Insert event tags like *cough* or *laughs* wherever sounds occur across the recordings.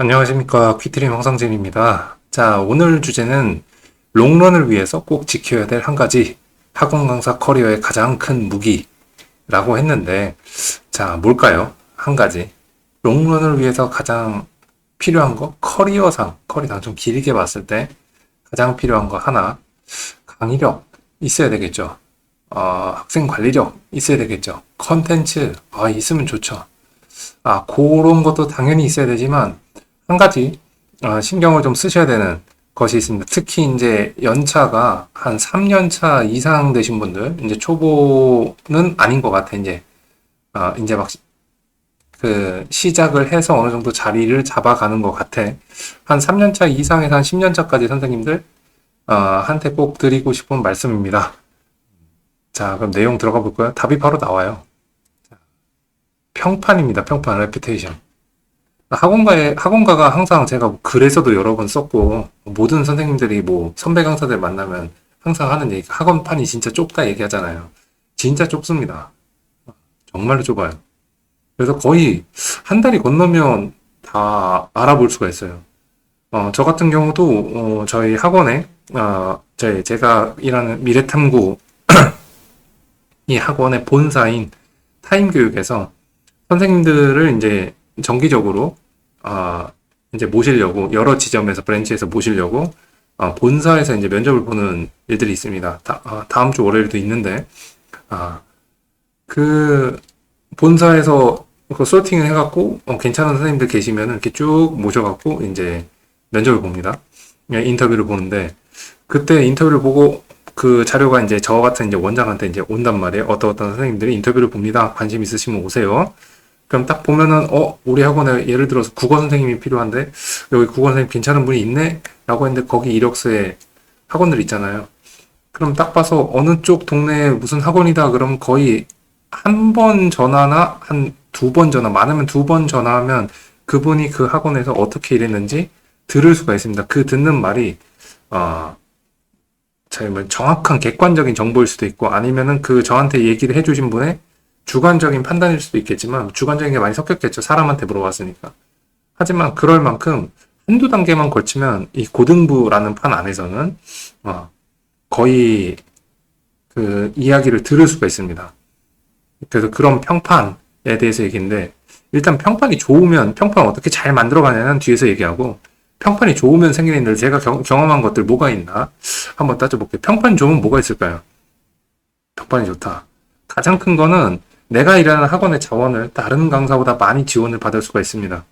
안녕하십니까. 퀴트림 황상진입니다. 자, 오늘 주제는 롱런을 위해서 꼭 지켜야 될 한 가지 학원 강사 커리어의 가장 큰 무기라고 했는데, 자, 뭘까요? 한 가지. 롱런을 위해서 가장 필요한 거? 커리어상, 커리어상 좀 길게 봤을 때 가장 필요한 거 하나. 강의력 있어야 되겠죠. 어, 학생 관리력 있어야 되겠죠. 컨텐츠, 아, 있으면 좋죠. 아, 그런 것도 당연히 있어야 되지만, 한 가지 어, 신경을 좀 쓰셔야 되는 것이 있습니다. 특히 이제 연차가 한 3년차 이상 되신 분들, 이제 초보는 아닌 것 같아, 이제. 어, 이제 막, 그, 시작을 해서 어느 정도 자리를 잡아가는 것 같아. 한 3년차 이상에서 한 10년차까지 선생님들, 어, 한테 꼭 드리고 싶은 말씀입니다. 자, 그럼 내용 들어가 볼까요? 답이 바로 나와요. 평판입니다. 평판, 레퓨테이션. 학원가에, 학원가가 항상 제가 뭐 글에서도 여러 번 썼고, 모든 선생님들이 뭐 선배 강사들 만나면 항상 하는 얘기, 학원판이 진짜 좁다 얘기하잖아요. 진짜 좁습니다. 정말로 좁아요. 그래서 거의 한 달이 건너면 다 알아볼 수가 있어요. 어, 저 같은 경우도, 어, 저희 학원에, 어, 저희, 제가 일하는 미래탐구 *clears throat* 이 학원의 본사인 타임교육에서 선생님들을 이제 정기적으로 아 이제 모시려고 여러 지점에서 브랜치에서 모시려고 아, 본사에서 이제 면접을 보는 일들이 있습니다. 다, 아, 다음 주 월요일도 있는데 아, 그 본사에서 그 소팅을 해갖고 어, 괜찮은 선생님들 계시면 이렇게 쭉 모셔갖고 이제 면접을 봅니다. 예, 인터뷰를 보는데 그때 인터뷰를 보고 그 자료가 이제 저 같은 이제 원장한테 이제 온단 말이에요. 어떤 어떤 선생님들이 인터뷰를 봅니다. 관심 있으시면 오세요. 그럼 딱 보면은 어 우리 학원에 예를 들어서 국어 선생님이 필요한데 여기 국어 선생님 괜찮은 분이 있네? 라고 했는데 거기 이력서에 학원들 있잖아요. 그럼 딱 봐서 어느 쪽 동네에 무슨 학원이다 그러면 거의 한 번 전화나 한 두 번 전화 많으면 두 번 전화하면 그분이 그 학원에서 어떻게 일했는지 들을 수가 있습니다. 그 듣는 말이 어뭐 정확한 객관적인 정보일 수도 있고 아니면은 그 저한테 얘기를 해주신 분의 주관적인 판단일 수도 있겠지만 주관적인 게 많이 섞였겠죠. 사람한테 물어봤으니까. 하지만 그럴 만큼 한두 단계만 걸치면 이 고등부라는 판 안에서는 어, 거의 그 이야기를 들을 수가 있습니다. 그래서 그런 평판에 대해서 얘기인데 일단 평판이 좋으면 평판 어떻게 잘 만들어가냐는 뒤에서 얘기하고 평판이 좋으면 생기는 일 제가 경, 경험한 것들 뭐가 있나 한번 따져볼게요. 평판 좋으면 뭐가 있을까요? 평판이 좋다. 가장 큰 거는 내가 일하는 학원의 자원을 다른 강사보다 많이 지원을 받을 수가 있습니다.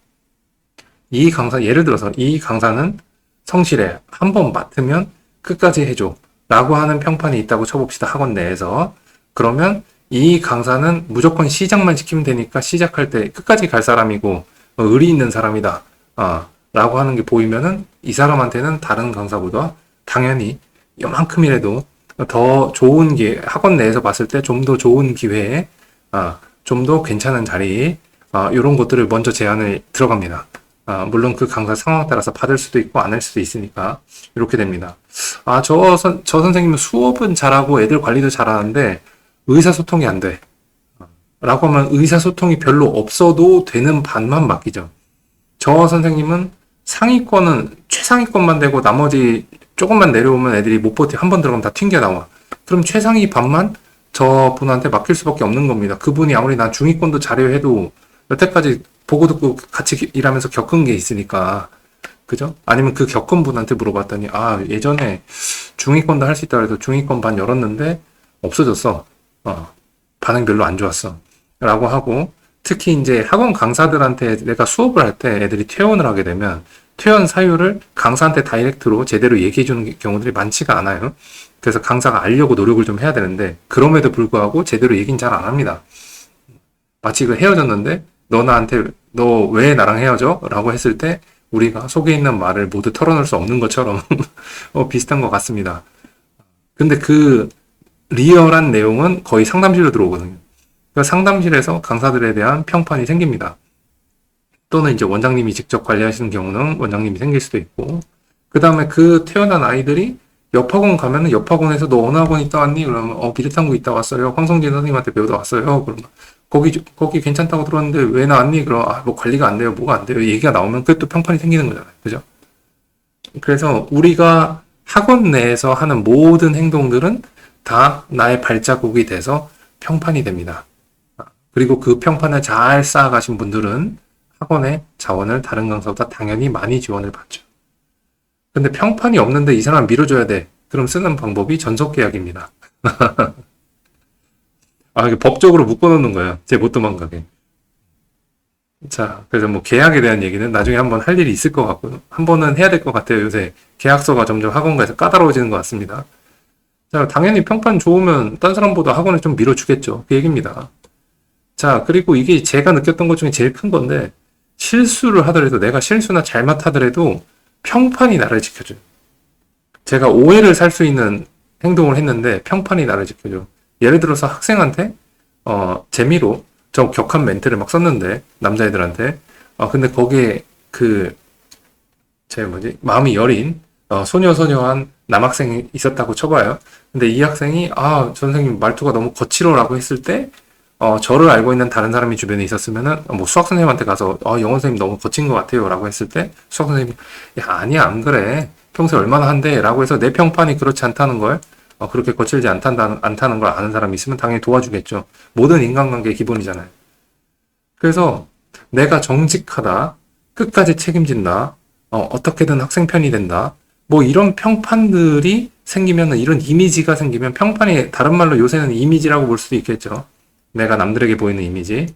이 강사, 예를 들어서 이 강사는 성실해. 한 번 맡으면 끝까지 해줘. 라고 하는 평판이 있다고 쳐봅시다. 학원 내에서. 그러면 이 강사는 무조건 시작만 시키면 되니까 시작할 때 끝까지 갈 사람이고, 어, 의리 있는 사람이다. 아, 라고 하는 게 보이면은 이 사람한테는 다른 강사보다 당연히 요만큼이라도 더 좋은 기회, 학원 내에서 봤을 때 좀 더 좋은 기회에 아, 좀 더 괜찮은 자리, 아, 이런 것들을 먼저 제안을 들어갑니다. 아, 물론 그 강사 상황 따라서 받을 수도 있고 안 할 수도 있으니까 이렇게 됩니다. 아, 저, 선, 저 선생님은 수업은 잘하고 애들 관리도 잘하는데 의사소통이 안 돼. 라고 하면 의사소통이 별로 없어도 되는 반만 맡기죠. 저 선생님은 상위권은 최상위권만 되고 나머지 조금만 내려오면 애들이 못 버티 한 번 들어가면 다 튕겨 나와. 그럼 최상위 반만 저분한테 맡길 수밖에 없는 겁니다. 그분이 아무리 난 중위권도 잘해요 해도 여태까지 보고 듣고 같이 일하면서 겪은 게 있으니까 그죠? 아니면 그 겪은 분한테 물어봤더니 아 예전에 중위권도 할 수 있다 그래도 중위권 반 열었는데 없어졌어. 어, 반응 별로 안 좋았어. 라고 하고 특히 이제 학원 강사들한테 내가 수업을 할 때 애들이 퇴원을 하게 되면 퇴원 사유를 강사한테 다이렉트로 제대로 얘기해 주는 경우들이 많지가 않아요. 그래서 강사가 알려고 노력을 좀 해야 되는데 그럼에도 불구하고 제대로 얘기는 잘 안 합니다. 마치 그 헤어졌는데 너 나한테 너 왜 나랑 헤어져? 라고 했을 때 우리가 속에 있는 말을 모두 털어놓을 수 없는 것처럼 *laughs* 어, 비슷한 것 같습니다. 근데 그 리얼한 내용은 거의 상담실로 들어오거든요. 그러니까 상담실에서 강사들에 대한 평판이 생깁니다. 또는 이제 원장님이 직접 관리하시는 경우는 원장님이 생길 수도 있고, 그 다음에 그 태어난 아이들이 옆 학원 가면은 옆 학원에서 너 어느 학원 있다 왔니? 그러면 어 비례탐구 있다 왔어요. 황성진 선생님한테 배우다 왔어요. 그러면 거기 좀- 거기 괜찮다고 들었는데 왜 나왔니? 그럼 아뭐 관리가 안 돼요. 뭐가 안 돼요. 얘기가 나오면 그게 또 평판이 생기는 거잖아요. 그죠? 그래서 우리가 학원 내에서 하는 모든 행동들은 다 나의 발자국이 돼서 평판이 됩니다. 그리고 그 평판을 잘 쌓아가신 분들은 학원의 자원을 다른 강사보다 당연히 많이 지원을 받죠. 근데 평판이 없는데 이 사람 밀어줘야 돼. 그럼 쓰는 방법이 전속 계약입니다. *laughs* 아, 이게 법적으로 묶어놓는 거예요. 제못 도망가게. 자, 그래서 뭐 계약에 대한 얘기는 나중에 한번 할 일이 있을 것 같고, 한 번은 해야 될 것 같아요. 요새 계약서가 점점 학원가에서 까다로워지는 것 같습니다. 자, 당연히 평판 좋으면 딴 사람보다 학원을 좀 밀어주겠죠. 그 얘기입니다. 자, 그리고 이게 제가 느꼈던 것 중에 제일 큰 건데, 실수를 하더라도, 내가 실수나 잘못 하더라도 평판이 나를 지켜줘요. 제가 오해를 살 수 있는 행동을 했는데 평판이 나를 지켜줘. 예를 들어서 학생한테, 어, 재미로 저 격한 멘트를 막 썼는데, 남자애들한테. 어, 근데 거기에 그, 제 뭐지, 마음이 여린, 어, 소녀소녀한 남학생이 있었다고 쳐봐요. 근데 이 학생이, 아, 선생님 말투가 너무 거칠어라고 했을 때, 어, 저를 알고 있는 다른 사람이 주변에 있었으면은, 어, 뭐 수학 선생님한테 가서, 어, 영어 선생님 너무 거친 것 같아요. 라고 했을 때, 수학 선생님이, 야, 아니야, 안 그래. 평소에 얼마나 한대. 라고 해서 내 평판이 그렇지 않다는 걸, 어, 그렇게 거칠지 않다는, 않다는 걸 아는 사람이 있으면 당연히 도와주겠죠. 모든 인간관계의 기본이잖아요. 그래서 내가 정직하다, 끝까지 책임진다, 어, 어떻게든 학생 편이 된다, 뭐 이런 평판들이 생기면은 이런 이미지가 생기면 평판이 다른 말로 요새는 이미지라고 볼 수도 있겠죠. 내가 남들에게 보이는 이미지.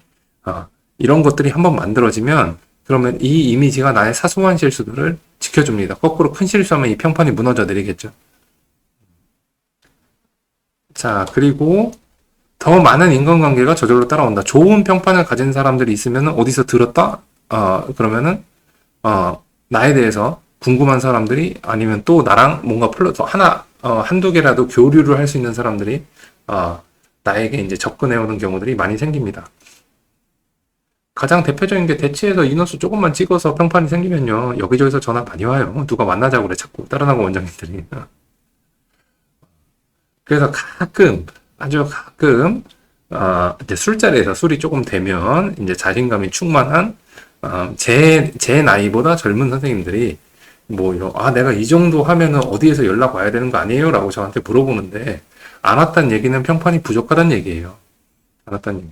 어, 이런 것들이 한번 만들어지면 그러면 이 이미지가 나의 사소한 실수들을 지켜줍니다. 거꾸로 큰 실수하면 이 평판이 무너져 내리겠죠. 자, 그리고 더 많은 인간관계가 저절로 따라온다. 좋은 평판을 가진 사람들이 있으면 어디서 들었다? 어, 그러면은, 어, 나에 대해서 궁금한 사람들이 아니면 또 나랑 뭔가 플러스 하나, 어, 한두 개라도 교류를 할 수 있는 사람들이, 어, 나에게 이제 접근해 오는 경우들이 많이 생깁니다. 가장 대표적인 게 대치에서 인원수 조금만 찍어서 평판이 생기면요. 여기저기서 전화 많이 와요. 누가 만나자고 그래. 자꾸 다른 학원 원장님들이. 그래서 가끔, 아주 가끔, 어, 이제 술자리에서 술이 조금 되면, 이제 자신감이 충만한, 어, 제, 제 나이보다 젊은 선생님들이, 뭐, 이런, 아, 내가 이 정도 하면은 어디에서 연락 와야 되는 거 아니에요? 라고 저한테 물어보는데, 안 왔다는 얘기는 평판이 부족하다는 얘기예요. 안 왔다는 얘기.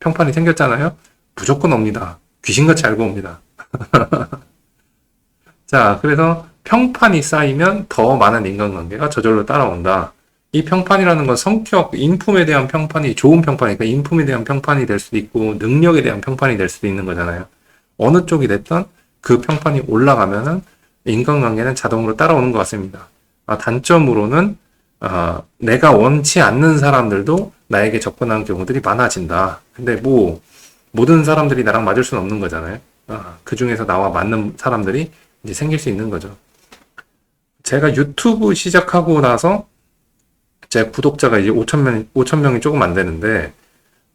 평판이 생겼잖아요? 무조건 옵니다. 귀신같이 알고 옵니다. *laughs* 자, 그래서 평판이 쌓이면 더 많은 인간관계가 저절로 따라온다. 이 평판이라는 건 성격, 인품에 대한 평판이 좋은 평판이니까 인품에 대한 평판이 될 수도 있고 능력에 대한 평판이 될 수도 있는 거잖아요. 어느 쪽이 됐든 그 평판이 올라가면은 인간관계는 자동으로 따라오는 것 같습니다. 아, 단점으로는 아, 내가 원치 않는 사람들도 나에게 접근하는 경우들이 많아진다. 근데 뭐 모든 사람들이 나랑 맞을 수는 없는 거잖아요. 아, 그 중에서 나와 맞는 사람들이 이제 생길 수 있는 거죠. 제가 유튜브 시작하고 나서 제 구독자가 이제 5천 명, 5천 명이 조금 안 되는데,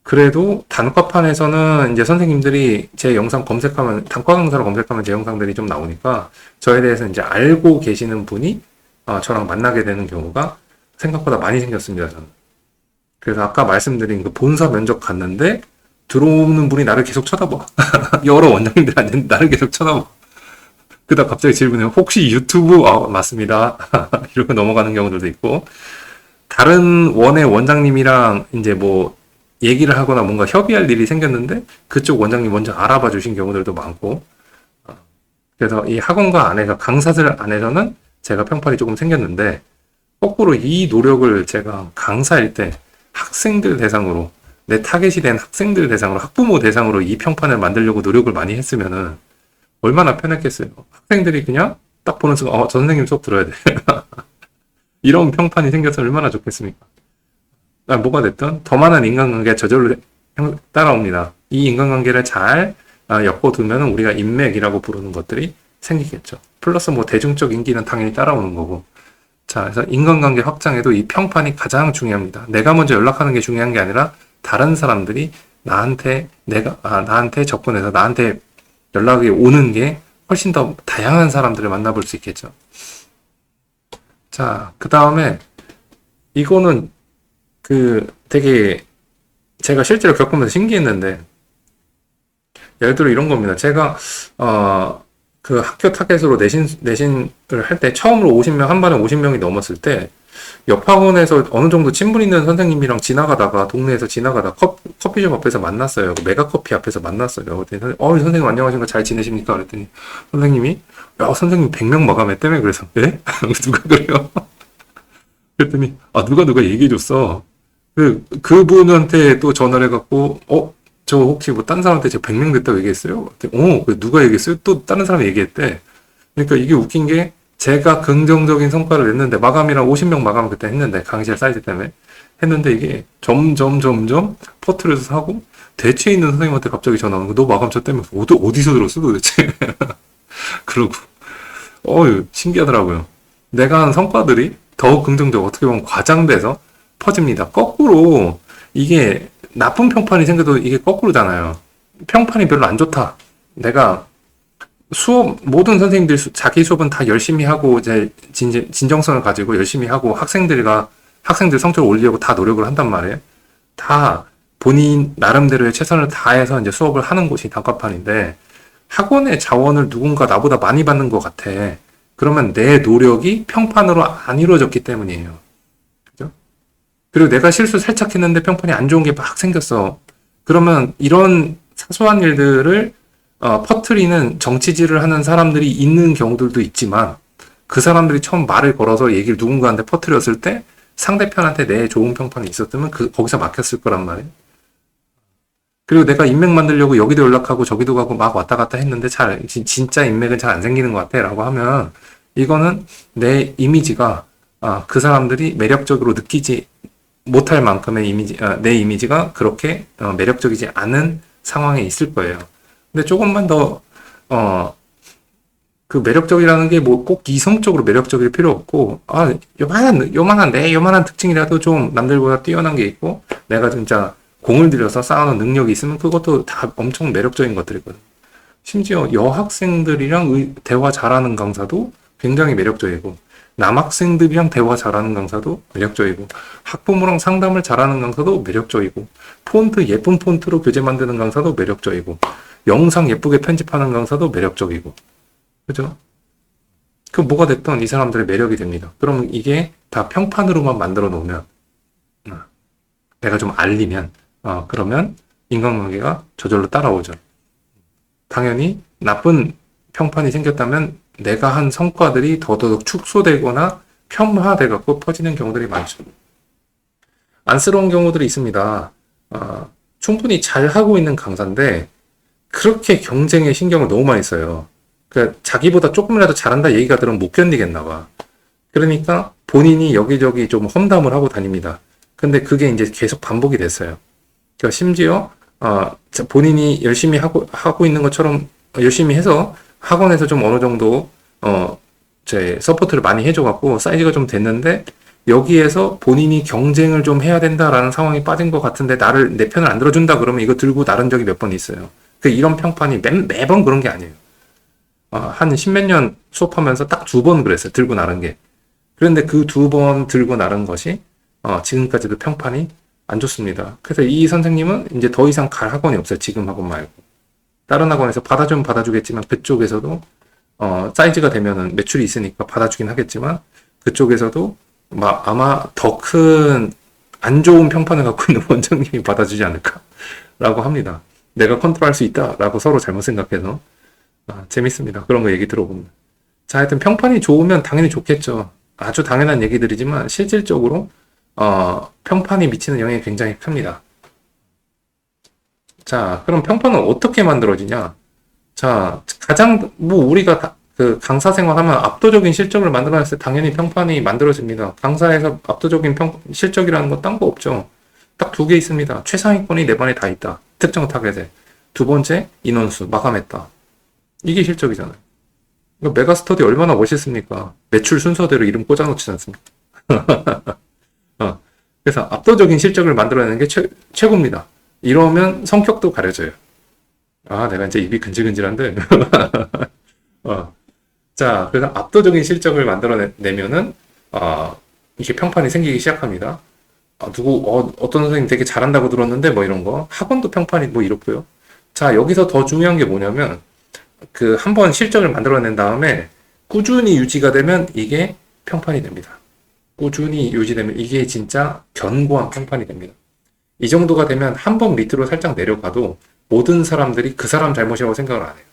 그래도 단과판에서는 이제 선생님들이 제 영상 검색하면, 단과 강사로 검색하면 제 영상들이 좀 나오니까, 저에 대해서 이제 알고 계시는 분이, 어, 저랑 만나게 되는 경우가 생각보다 많이 생겼습니다, 저는. 그래서 아까 말씀드린 그 본사 면접 갔는데, 들어오는 분이 나를 계속 쳐다봐. *laughs* 여러 원장님들 앉는데 나를 계속 쳐다봐. 그다음 갑자기 질문해 혹시 유튜브? 아, 맞습니다. *laughs* 이러고 넘어가는 경우들도 있고, 다른 원의 원장님이랑 이제 뭐 얘기를 하거나 뭔가 협의할 일이 생겼는데 그쪽 원장님 먼저 알아봐 주신 경우들도 많고 어, 그래서 이 학원과 안에서 강사들 안에서는 제가 평판이 조금 생겼는데 거꾸로 이 노력을 제가 강사일 때 학생들 대상으로 내 타겟이 된 학생들 대상으로 학부모 대상으로 이 평판을 만들려고 노력을 많이 했으면은 얼마나 편했겠어요. 학생들이 그냥 딱 보는 순간 어, 저 선생님 수업 들어야 돼. *laughs* 이런 평판이 생겨서 얼마나 좋겠습니까? 아, 뭐가 됐든 더 많은 인간관계가 저절로 형- 따라옵니다. 이 인간관계를 잘 아, 엮어두면 우리가 인맥이라고 부르는 것들이 생기겠죠. 플러스 뭐 대중적 인기는 당연히 따라오는 거고. 자, 그래서 인간관계 확장에도 이 평판이 가장 중요합니다. 내가 먼저 연락하는 게 중요한 게 아니라 다른 사람들이 나한테 내가 아, 나한테 접근해서 나한테 연락이 오는 게 훨씬 더 다양한 사람들을 만나볼 수 있겠죠. 자, 그 다음에 이거는 그 되게 제가 실제로 겪으면서 신기했는데 예를 들어 이런 겁니다. 제가 어 그 학교 타겟으로 내신 내신을 할 때 처음으로 50명 한 반에 50명이 넘었을 때 옆 학원에서 어느 정도 친분 있는 선생님이랑 지나가다가 동네에서 지나가다 컵, 커피숍 앞에서 만났어요. 그 메가커피 앞에서 만났어요. 그랬더니 어 선생님 안녕하십니까 잘 지내십니까? 그랬더니 선생님이 야 선생님 100명 마감했다며 그래서 예? *laughs* 누가 그래요? *laughs* 그랬더니 아 누가 누가 얘기해줬어. 그 그분한테 또 전화를 해갖고 어 저 혹시 뭐딴 사람한테 제가 100명 됐다고 얘기했어요? 어, 그 누가 얘기했어요? 또 다른 사람이 얘기했대. 그러니까 이게 웃긴 게 제가 긍정적인 성과를 냈는데 마감이랑 50명 마감 그때 했는데 강의실 사이즈 때문에 했는데 이게 점점 점점 퍼트려서 하고 대체 있는 선생님한테 갑자기 전화 오는 거너 마감 저 때문에 어디, 어디서 들었어 도대체 *laughs* 그러고 어유 신기하더라고요 내가 한 성과들이 더 긍정적 어떻게 보면 과장돼서 퍼집니다 거꾸로 이게 나쁜 평판이 생겨도 이게 거꾸로잖아요 평판이 별로 안 좋다 내가 수업 모든 선생님들 수- 자기 수업은 다 열심히 하고 이제 진, 진정성을 가지고 열심히 하고 학생들과 학생들 성적을 올리려고 다 노력을 한단 말이에요. 다 본인 나름대로의 최선을 다해서 이제 수업을 하는 곳이 단과판인데 학원의 자원을 누군가 나보다 많이 받는 것 같아. 그러면 내 노력이 평판으로 안 이루어졌기 때문이에요. 그리고 내가 실수 살짝 했는데 평판이 안 좋은 게 막 생겼어. 그러면 이런 사소한 일들을 어, 퍼트리는 정치질을 하는 사람들이 있는 경우들도 있지만 그 사람들이 처음 말을 걸어서 얘기를 누군가한테 퍼트렸을 때 상대편한테 내 좋은 평판이 있었으면 그 거기서 막혔을 거란 말이에요. 그리고 내가 인맥 만들려고 여기도 연락하고 저기도 가고 막 왔다 갔다 했는데 잘 진- 진짜 인맥은 잘 안 생기는 것 같아라고 하면 이거는 내 이미지가 아, 그 사람들이 매력적으로 느끼지 못할 만큼의 이미지 아, 내 이미지가 그렇게 어, 매력적이지 않은 상황에 있을 거예요. 근데 조금만 더, 어, 그 매력적이라는 게 뭐 꼭 이성적으로 매력적일 필요 없고, 아, 요만한, 요만한, 내 요만한 특징이라도 좀 남들보다 뛰어난 게 있고, 내가 진짜 공을 들여서 쌓아놓은 능력이 있으면 그것도 다 엄청 매력적인 것들이거든. 심지어 여학생들이랑 의- 대화 잘하는 강사도 굉장히 매력적이고, 남학생들이랑 대화 잘하는 강사도 매력적이고, 학부모랑 상담을 잘하는 강사도 매력적이고, 폰트 예쁜 폰트로 교재 만드는 강사도 매력적이고, 영상 예쁘게 편집하는 강사도 매력적이고. 그죠? 그 뭐가 됐던 이 사람들의 매력이 됩니다. 그럼 이게 다 평판으로만 만들어 놓으면, 어, 내가 좀 알리면, 어, 그러면 인간관계가 저절로 따라오죠. 당연히 나쁜 평판이 생겼다면 내가 한 성과들이 더더욱 축소되거나 폄하돼 갖고 퍼지는 경우들이 많죠. 안쓰러운 경우들이 있습니다. 어, 충분히 잘 하고 있는 강사인데 그렇게 경쟁에 신경을 너무 많이 써요. 그 자기보다 조금이라도 잘한다 얘기가 들으면 못 견디겠나 봐. 그러니까 본인이 여기저기 좀 험담을 하고 다닙니다. 근데 그게 이제 계속 반복이 됐어요. 그러니까 심지어 어, 자- 본인이 열심히 하고 하고 있는 것처럼 열심히 해서 학원에서 좀 어느 정도 어, 제 서포트를 많이 해줘갖고 사이즈가 좀 됐는데 여기에서 본인이 경쟁을 좀 해야 된다라는 상황이 빠진 것 같은데 나를 내 편을 안 들어준다 그러면 이거 들고 나른 적이 몇 번 있어요. 그 이런 평판이 매, 매번 그런 게 아니에요. 어, 한 십몇 년 수업하면서 딱 두 번 그랬어요. 들고 나른 게. 그런데 그 두 번 들고 나른 것이 어, 지금까지도 평판이 안 좋습니다. 그래서 이 선생님은 이제 더 이상 갈 학원이 없어요. 지금 학원 말고. 다른 학원에서 받아주면 받아주겠지만 그쪽에서도 어, 사이즈가 되면은 매출이 있으니까 받아주긴 하겠지만 그쪽에서도 마- 아마 더 큰 안 좋은 평판을 갖고 *laughs* 있는 원장님이 받아주지 않을까라고 합니다. 내가 컨트롤할 수 있다라고 서로 잘못 생각해서 아, 재밌습니다. 그런 거 얘기 들어보면. 자, 하여튼 평판이 좋으면 당연히 좋겠죠. 아주 당연한 얘기들이지만 실질적으로 어, 평판이 미치는 영향이 굉장히 큽니다. 자, 그럼 평판은 어떻게 만들어지냐? 자, 가장 뭐 우리가 다- 그 강사 생활하면 압도적인 실적을 만들어냈을 때 당연히 평판이 만들어집니다. 강사에서 압도적인 평 실적이라는 거딴거 없죠. 딱 두 개 있습니다. 최상위권이 내 반에 다 있다. 특정 타겟에. 두 번째 인원수 마감했다. 이게 실적이잖아요. 이거 메가스터디 얼마나 멋있습니까? 매출 순서대로 이름 꽂아놓지 않습니까? *laughs* 어, 그래서 압도적인 실적을 만들어내는 게 최, 최고입니다. 이러면 성격도 가려져요. 아, 내가 이제 입이 근질근질한데. *laughs* 어. 자, 그래서 압도적인 실적을 만들어내면은, 아, 이게 평판이 생기기 시작합니다. 아, 누구, 어, 어떤 선생님 되게 잘한다고 들었는데 뭐 이런 거. 학원도 평판이 뭐 이렇고요. 자, 여기서 더 중요한 게 뭐냐면 그 한 번 실적을 만들어낸 다음에 꾸준히 유지가 되면 이게 평판이 됩니다. 꾸준히 유지되면 이게 진짜 견고한 평판이 됩니다. 이 정도가 되면 한 번 밑으로 살짝 내려가도 모든 사람들이 그 사람 잘못이라고 생각을 안 해요.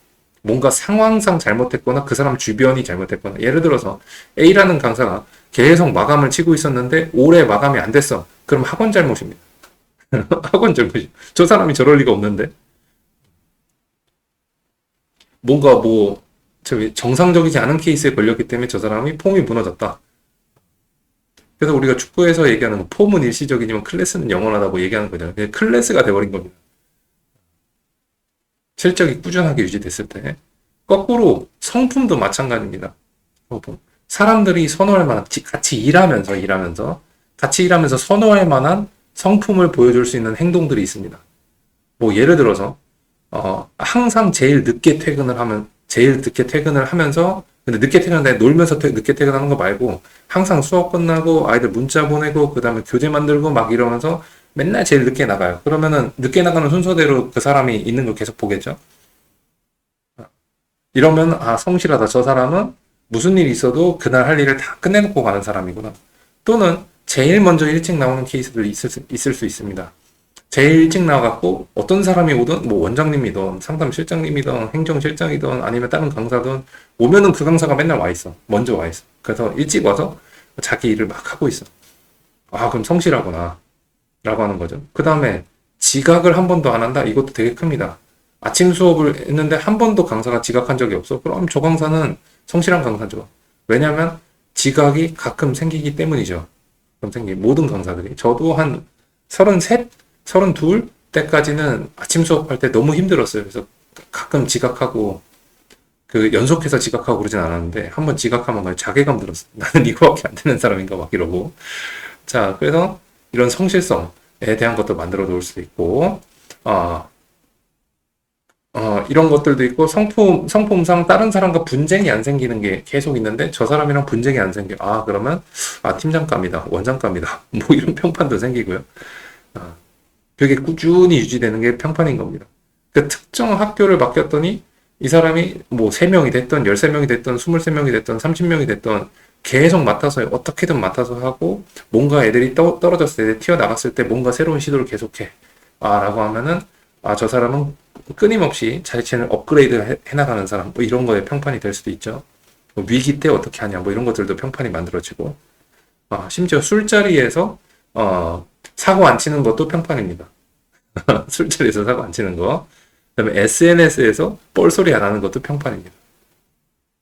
뭔가 상황상 잘못했거나 그 사람 주변이 잘못했거나 예를 들어서 A라는 강사가 계속 마감을 치고 있었는데 올해 마감이 안 됐어. 그럼 학원 잘못입니다. *laughs* 학원 잘못이. 저 사람이 저럴 리가 없는데. 뭔가 뭐 정상적이지 않은 케이스에 걸렸기 때문에 저 사람이 폼이 무너졌다. 그래서 우리가 축구에서 얘기하는 거, 폼은 일시적이지만 클래스는 영원하다고 얘기하는 거잖아요. 그냥 클래스가 돼버린 겁니다. 실적이 꾸준하게 유지됐을 때. 거꾸로 성품도 마찬가지입니다. 사람들이 선호할 만한, 지- 같이 일하면서, 일하면서, 같이 일하면서 선호할 만한 성품을 보여줄 수 있는 행동들이 있습니다. 뭐, 예를 들어서, 어, 항상 제일 늦게 퇴근을 하면, 제일 늦게 퇴근을 하면서, 근데 늦게 퇴근하는데 놀면서 퇴- 늦게 퇴근하는 거 말고, 항상 수업 끝나고 아이들 문자 보내고, 그 다음에 교재 만들고 막 이러면서 맨날 제일 늦게 나가요. 그러면은 늦게 나가는 순서대로 그 사람이 있는 걸 계속 보겠죠? 이러면, 아, 성실하다. 저 사람은 무슨 일이 있어도 그날 할 일을 다 끝내놓고 가는 사람이구나. 또는 제일 먼저 일찍 나오는 케이스도 있을 수, 있을 수 있습니다. 제일 일찍 나와갖고 어떤 사람이 오든 뭐 원장님이든 상담 실장님이든 행정 실장이든 아니면 다른 강사든 오면은 그 강사가 맨날 와 있어. 먼저 와 있어. 그래서 일찍 와서 자기 일을 막 하고 있어. 아, 그럼 성실하구나. 라고 하는 거죠. 그 다음에 지각을 한 번도 안 한다? 이것도 되게 큽니다. 아침 수업을 했는데 한 번도 강사가 지각한 적이 없어. 그럼 저 강사는 성실한 강사죠. 왜냐면 지각이 가끔 생기기 때문이죠. 가끔 생기 모든 강사들이. 저도 한 33, 32 때까지는 아침 수업할 때 너무 힘들었어요. 그래서 가끔 지각하고 그 연속해서 지각하고 그러진 않았는데 한 번 지각하면 그냥 자괴감 들었어. *laughs* 나는 이거밖에 안 되는 사람인가 막 이러고. 자, 그래서 이런 성실성에 대한 것도 만들어 놓을 수도 있고, 어, 어, 이런 것들도 있고, 성품, 성품상 다른 사람과 분쟁이 안 생기는 게 계속 있는데, 저 사람이랑 분쟁이 안 생겨. 아, 그러면, 아, 팀장감이다. 원장감이다. *laughs* 뭐 이런 평판도 생기고요. 아, 그게 꾸준히 유지되는 게 평판인 겁니다. 그 특정 학교를 맡겼더니, 이 사람이 뭐 3명이 됐던, 13명이 됐던, 23명이 됐던, 30명이 됐던, 계속 맡아서 어떻게든 맡아서 하고, 뭔가 애들이 떠, 떨어졌을 때, 튀어나갔을 때 뭔가 새로운 시도를 계속해. 아, 라고 하면은, 아, 저 사람은 끊임없이 자리체를 업그레이드 해, 해나가는 사람, 뭐 이런 거에 평판이 될 수도 있죠. 뭐 위기 때 어떻게 하냐, 뭐 이런 것들도 평판이 만들어지고, 아, 심지어 술자리에서, 어, 사고 안 치는 것도 평판입니다. *laughs* 술자리에서 사고 안 치는 거. 그 다음에 SNS에서 뻘소리 안 하는 것도 평판입니다.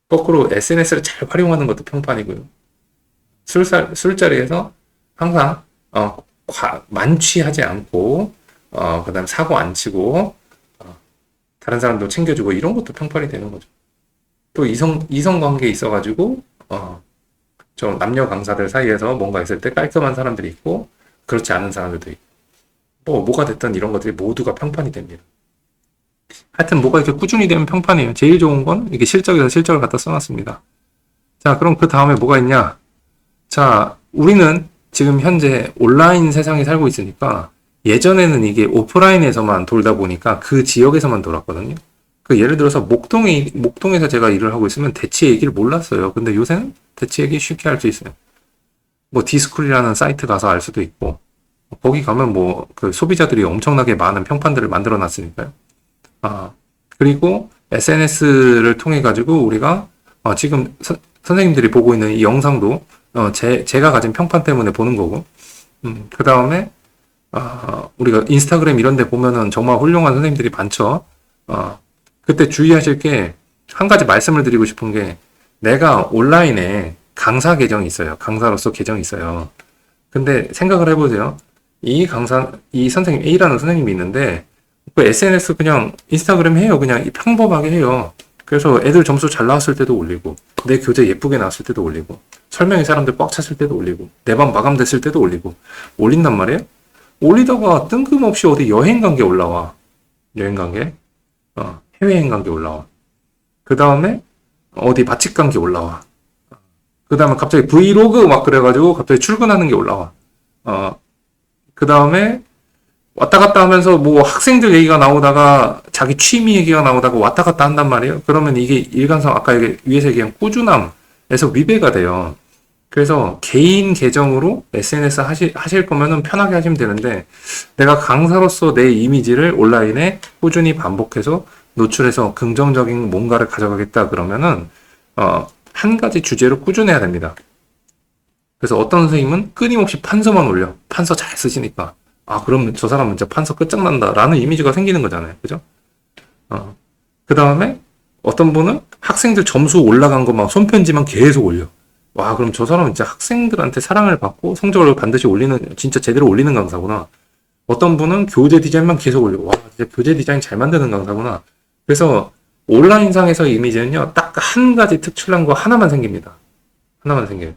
거꾸로 SNS를 잘 활용하는 것도 평판이고요. 술사, 술자리에서 항상, 어, 과- 만취하지 않고, 어, 그 다음에 사고 안 치고, 어, 다른 사람도 챙겨주고, 이런 것도 평판이 되는 거죠. 또 이성, 이성 관계에 있어가지고, 어, 좀 남녀 강사들 사이에서 뭔가 있을 때 깔끔한 사람들이 있고, 그렇지 않은 사람들도 있고, 뭐, 뭐가 됐든 이런 것들이 모두가 평판이 됩니다. 하여튼 뭐가 이렇게 꾸준히 되면 평판이에요. 제일 좋은 건 이게 실적에서 실적을 갖다 써놨습니다. 자, 그럼 그 다음에 뭐가 있냐? 자, 우리는 지금 현재 온라인 세상에 살고 있으니까 예전에는 이게 오프라인에서만 돌다 보니까 그 지역에서만 돌았거든요. 그 예를 들어서 목동에, 목동에서 제가 일을 하고 있으면 대치 얘기를 몰랐어요. 근데 요새는 대치 얘기 쉽게 할 수 있어요. 뭐 디스쿨이라는 사이트 가서 알 수도 있고, 거기 가면 뭐 그 소비자들이 엄청나게 많은 평판들을 만들어 놨으니까요. 아, 그리고 SNS를 통해 가지고 우리가 어, 지금 선, 선생님들이 보고 있는 이 영상도 어, 제, 제가 가진 평판 때문에 보는 거고, 음, 그 다음에 아, 우리가 인스타그램 이런 데 보면은 정말 훌륭한 선생님들이 많죠. 어, 그때 주의하실 게 한 가지 말씀을 드리고 싶은 게 내가 온라인에 강사 계정이 있어요. 강사로서 계정이 있어요. 근데 생각을 해보세요. 이 강사, 이 선생님 A라는 선생님이 있는데 그 SNS 그냥 인스타그램 해요. 그냥 평범하게 해요. 그래서 애들 점수 잘 나왔을 때도 올리고 내 교재 예쁘게 나왔을 때도 올리고 설명회 사람들 꽉 찼을 때도 올리고 내 방 마감됐을 때도 올리고 올린단 말이에요. 올리다가 뜬금없이 어디 여행 간 게 올라와. 여행 간 게. 어, 해외여행 간 게 올라와. 그 다음에 어디 맛집 간 게 올라와. 그 다음에 갑자기 브이로그 막 그래가지고 갑자기 출근하는 게 올라와. 어, 그 다음에 왔다 갔다 하면서 뭐 학생들 얘기가 나오다가 자기 취미 얘기가 나오다가 왔다 갔다 한단 말이에요. 그러면 이게 일관성, 아까 위에서 얘기한 꾸준함에서 위배가 돼요. 그래서 개인 계정으로 SNS 하시, 하실 거면은 편하게 하시면 되는데 내가 강사로서 내 이미지를 온라인에 꾸준히 반복해서 노출해서 긍정적인 뭔가를 가져가겠다 그러면은 어, 한 가지 주제로 꾸준해야 됩니다. 그래서 어떤 선생님은 끊임없이 판서만 올려. 판서 잘 쓰시니까. 아, 그럼 저 사람은 진짜 판서 끝장난다. 라는 이미지가 생기는 거잖아요. 그죠? 어. 그 다음에 어떤 분은 학생들 점수 올라간 것만 손편지만 계속 올려. 와, 그럼 저 사람은 진짜 학생들한테 사랑을 받고 성적을 반드시 올리는, 진짜 제대로 올리는 강사구나. 어떤 분은 교재 디자인만 계속 올려. 와, 진짜 교재 디자인 잘 만드는 강사구나. 그래서 온라인상에서 이미지는요, 딱 한 가지 특출난 거 하나만 생깁니다. 하나만 생겨요.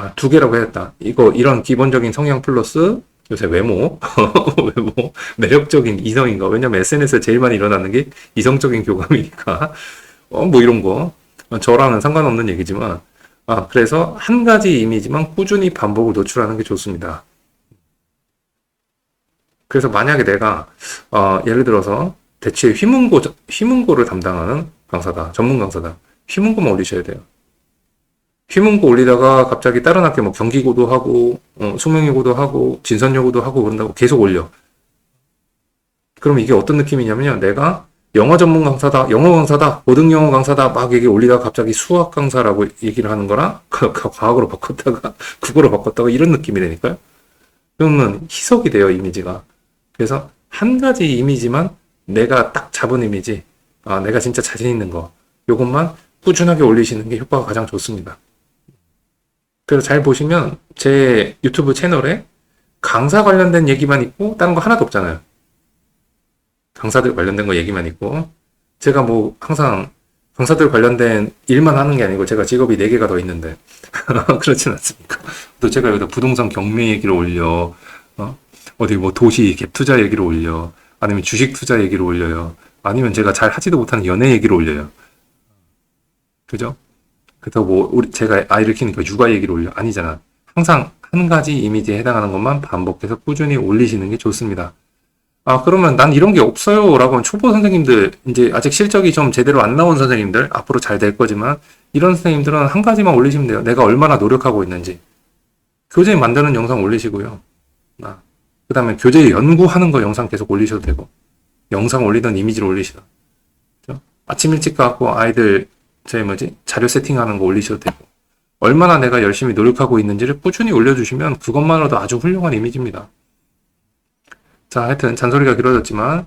아, 두 개라고 했다. 이거, 이런 기본적인 성향 플러스 요새 외모, *laughs* 외모, 매력적인 이성인가. 왜냐면 SNS에 제일 많이 일어나는 게 이성적인 교감이니까. 어, 뭐 이런 거. 어, 저랑은 상관없는 얘기지만, 아, 그래서 한 가지 이미지만 꾸준히 반복을 노출하는 게 좋습니다. 그래서 만약에 내가, 어, 예를 들어서 대체 휘문고, 휘문고를 담당하는 강사다. 전문 강사다. 휘문고만 올리셔야 돼요. 휘문고 올리다가 갑자기 다른 학교 뭐 경기고도 하고, 어, 수명여고도 하고, 진선여고도 하고 그런다고 계속 올려. 그럼 이게 어떤 느낌이냐면요. 내가 영어 전문 강사다, 영어 강사다, 고등 영어 강사다 막 얘기 올리다가 갑자기 수학 강사라고 얘기를 하는 거랑 *laughs* 과학으로 바꿨다가 *laughs* 국어로 바꿨다가 이런 느낌이 되니까요. 그러면 희석이 돼요, 이미지가. 그래서 한 가지 이미지만 내가 딱 잡은 이미지, 아, 내가 진짜 자신 있는 거, 요것만 꾸준하게 올리시는 게 효과가 가장 좋습니다. 그래서 잘 보시면 제 유튜브 채널에 강사 관련된 얘기만 있고 다른 거 하나도 없잖아요. 강사들 관련된 거 얘기만 있고 제가 뭐 항상 강사들 관련된 일만 하는 게 아니고 제가 직업이 4개가 더 있는데 *laughs* 그렇진 않습니까? 또 제가 여기다 부동산 경매 얘기를 올려 어? 어디 뭐 도시 갭 투자 얘기를 올려 아니면 주식 투자 얘기를 올려요 아니면 제가 잘 하지도 못하는 연애 얘기를 올려요 그죠? 그렇다고 뭐 우리 제가 아이를 키우니까 육아 얘기를 올려 아니잖아. 항상 한 가지 이미지에 해당하는 것만 반복해서 꾸준히 올리시는 게 좋습니다. 아 그러면 난 이런 게 없어요. 라고 하면 초보 선생님들 이제 아직 실적이 좀 제대로 안 나온 선생님들 앞으로 잘 될 거지만 이런 선생님들은 한 가지만 올리시면 돼요. 내가 얼마나 노력하고 있는지. 교재 만드는 영상 올리시고요. 아, 그 다음에 교재 연구하는 거 영상 계속 올리셔도 되고 영상 올리던 이미지를 올리시다? 아침 일찍 가고 아이들 제 뭐지? 자료 세팅하는 거 올리셔도 되고. 얼마나 내가 열심히 노력하고 있는지를 꾸준히 올려주시면 그것만으로도 아주 훌륭한 이미지입니다. 자, 하여튼 잔소리가 길어졌지만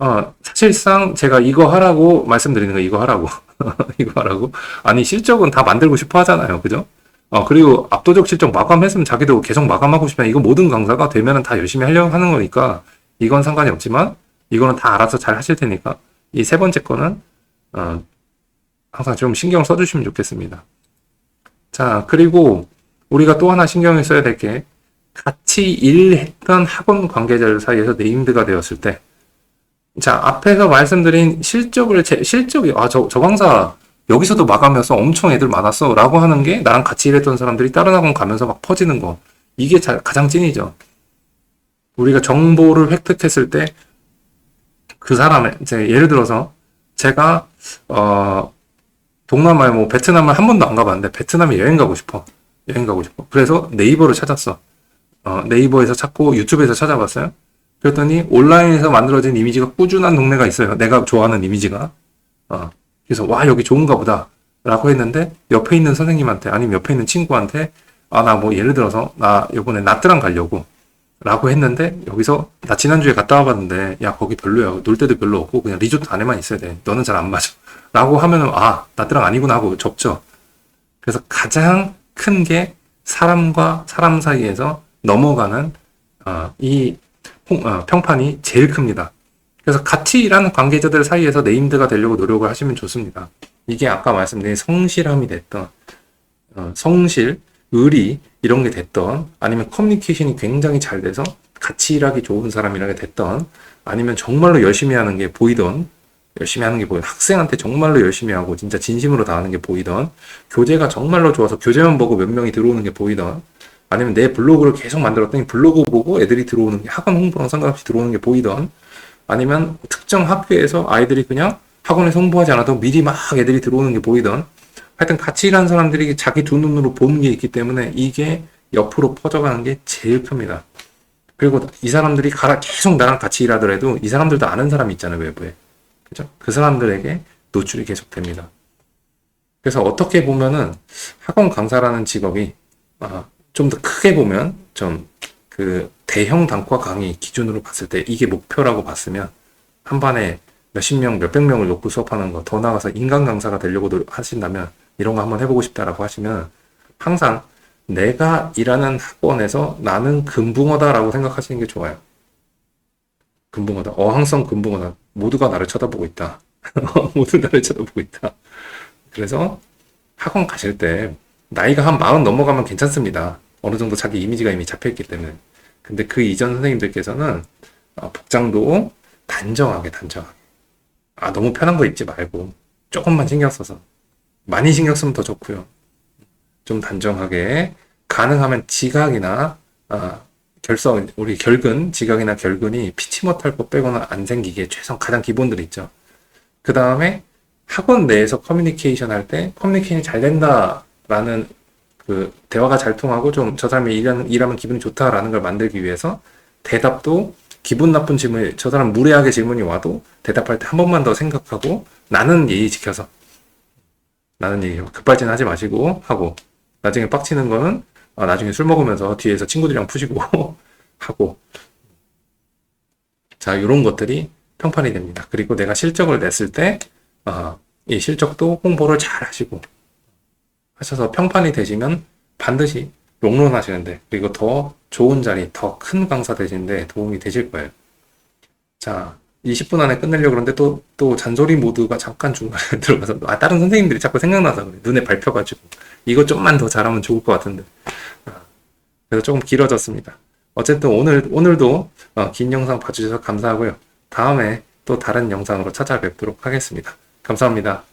어, 사실상 제가 이거 하라고 말씀드리는 거 이거 하라고. *laughs* 이거 하라고? 아니 실적은 다 만들고 싶어 하잖아요, 그죠? 어 그리고 압도적 실적 마감했으면 자기도 계속 마감하고 싶으면 이거 모든 강사가 되면은 다 열심히 하려고 하는 거니까 이건 상관이 없지만 이거는 다 알아서 잘 하실 테니까 이 세 번째 거는 어, 항상 좀 신경 써주시면 좋겠습니다. 자, 그리고 우리가 또 하나 신경을 써야 될 게 같이 일했던 학원 관계자들 사이에서 네임드가 되었을 때 자, 앞에서 말씀드린 실적을 제, 실적이 아, 저, 저 강사 여기서도 마감해서 엄청 애들 많았어 라고 하는 게 나랑 같이 일했던 사람들이 다른 학원 가면서 막 퍼지는 거 이게 자, 가장 찐이죠. 우리가 정보를 획득했을 때 그 사람의 이제 예를 들어서 제가 어 동남아에 뭐 베트남을 한 번도 안 가봤는데 베트남에 여행 가고 싶어. 여행 가고 싶어. 그래서 네이버를 찾았어. 어, 네이버에서 찾고 유튜브에서 찾아봤어요. 그랬더니 온라인에서 만들어진 이미지가 꾸준한 동네가 있어요. 내가 좋아하는 이미지가. 어, 그래서 와 여기 좋은가 보다. 라고 했는데 옆에 있는 선생님한테 아니면 옆에 있는 친구한테 아 나 뭐 예를 들어서 나 요번에 나트랑 가려고 라고 했는데 여기서 나 지난주에 갔다 와봤는데 야 거기 별로야. 놀 데도 별로 없고 그냥 리조트 안에만 있어야 돼. 너는 잘 안 맞아. *laughs* 라고 하면은 아 나트랑 아니구나. 하고 접죠. 그래서 가장 큰 게 사람과 사람 사이에서 넘어가는 어, 이 홍- 어, 평판이 제일 큽니다. 그래서 같이 일하는 관계자들 사이에서 네임드가 되려고 노력을 하시면 좋습니다. 이게 아까 말씀드린 성실함이 됐던 어, 성실, 의리 이런 게 됐던 아니면 커뮤니케이션이 굉장히 잘 돼서 같이 일하기 좋은 사람이라게 됐던 아니면 정말로 열심히 하는 게 보이던 열심히 하는 게 보이던 학생한테 정말로 열심히 하고 진짜 진심으로 다하는 게 보이던 교재가 정말로 좋아서 교재만 보고 몇 명이 들어오는 게 보이던 아니면 내 블로그를 계속 만들었더니 블로그 보고 애들이 들어오는 게 학원 홍보랑 상관없이 들어오는 게 보이던 아니면 특정 학교에서 아이들이 그냥 학원에 송부하지 않아도 미리 막 애들이 들어오는 게 보이던 하여튼 같이 일하는 사람들이 자기 두 눈으로 보는 게 있기 때문에 이게 옆으로 퍼져가는 게 제일 큽니다. 그리고 이 사람들이 가라 계속 나랑 같이 일하더라도 이 사람들도 아는 사람이 있잖아요 외부에 그죠? 그 사람들에게 노출이 계속 됩니다. 그래서 어떻게 보면은 학원 강사라는 직업이 아, 좀 더 크게 보면 좀 그 대형 단과 강의 기준으로 봤을 때 이게 목표라고 봤으면 한 반에 몇십 명, 몇백 명을 놓고 수업하는 거 더 나가서 인간 강사가 되려고 노- 하신다면 이런 거 한번 해보고 싶다라고 하시면 항상 내가 일하는 학원에서 나는 금붕어다라고 생각하시는 게 좋아요. 금붕어다. 어항성 금붕어다. 모두가 나를 쳐다보고 있다. *laughs* 모두 나를 쳐다보고 있다. 그래서 학원 가실 때 나이가 한 마흔 넘어가면 괜찮습니다. 어느 정도 자기 이미지가 이미 잡혀있기 때문에. 근데 그 이전 선생님들께서는 어, 복장도 단정하게 단정하게. 아 너무 편한 거 입지 말고 조금만 신경 써서 많이 신경 쓰면 더 좋고요. 좀 단정하게 가능하면 지각이나 아, 결석 우리 결근 지각이나 결근이 피치 못할 것 빼고는 안 생기게 최선 가장 기본들 있죠. 그 다음에 학원 내에서 커뮤니케이션 할 때 커뮤니케이션이 잘 된다라는 그 대화가 잘 통하고 좀 저 사람이 일하면, 일하면 기분이 좋다라는 걸 만들기 위해서 대답도 기분 나쁜 질문, 저 사람 무례하게 질문이 와도 대답할 때 한 번만 더 생각하고 나는 예의 지켜서 나는 예의 급발진 하지 마시고 하고 나중에 빡치는 거는 아, 나중에 술 먹으면서 뒤에서 친구들이랑 푸시고 *laughs* 하고 자 이런 것들이 평판이 됩니다. 그리고 내가 실적을 냈을 때 아, 이 실적도 홍보를 잘 하시고 하셔서 평판이 되시면 반드시 롱런 하시는데 그리고 더 좋은 자리, 더 큰 강사 되시는데 도움이 되실 거예요. 자, 20분 안에 끝내려고 그러는데 또, 또 잔소리 모드가 잠깐 중간에 *laughs* 들어가서 아, 다른 선생님들이 자꾸 생각나서 그래. 눈에 밟혀가지고 이거 좀만 더 잘하면 좋을 것 같은데 아, 그래서 조금 길어졌습니다. 어쨌든 오늘, 오늘도 어, 긴 영상 봐주셔서 감사하고요. 다음에 또 다른 영상으로 찾아뵙도록 하겠습니다. 감사합니다.